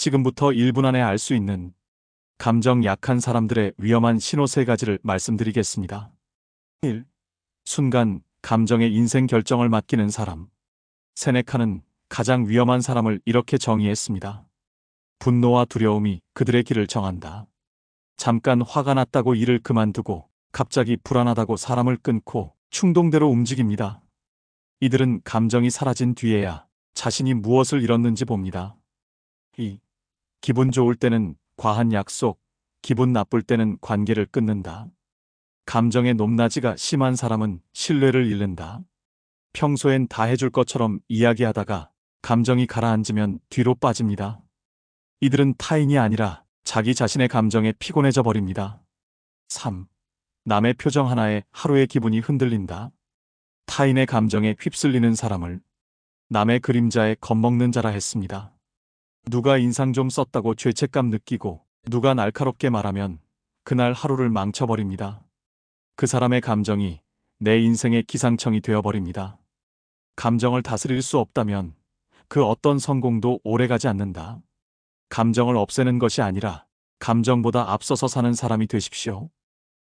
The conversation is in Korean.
지금부터 1분 안에 알 수 있는 감정 약한 사람들의 위험한 신호 세 가지를 말씀드리겠습니다. 1. 순간 감정의 인생 결정을 맡기는 사람. 세네카는 가장 위험한 사람을 이렇게 정의했습니다. 분노와 두려움이 그들의 길을 정한다. 잠깐 화가 났다고 일을 그만두고 갑자기 불안하다고 사람을 끊고 충동대로 움직입니다. 이들은 감정이 사라진 뒤에야 자신이 무엇을 잃었는지 봅니다. 2. 기분 좋을 때는 과한 약속, 기분 나쁠 때는 관계를 끊는다. 감정의 높낮이가 심한 사람은 신뢰를 잃는다. 평소엔 다 해줄 것처럼 이야기하다가 감정이 가라앉으면 뒤로 빠집니다. 이들은 타인이 아니라 자기 자신의 감정에 피곤해져 버립니다. 3. 남의 표정 하나에 하루의 기분이 흔들린다. 타인의 감정에 휩쓸리는 사람을 남의 그림자에 겁먹는 자라 했습니다. 누가 인상 좀 썼다고 죄책감 느끼고 누가 날카롭게 말하면 그날 하루를 망쳐버립니다. 그 사람의 감정이 내 인생의 기상청이 되어버립니다. 감정을 다스릴 수 없다면 그 어떤 성공도 오래가지 않는다. 감정을 없애는 것이 아니라 감정보다 앞서서 사는 사람이 되십시오.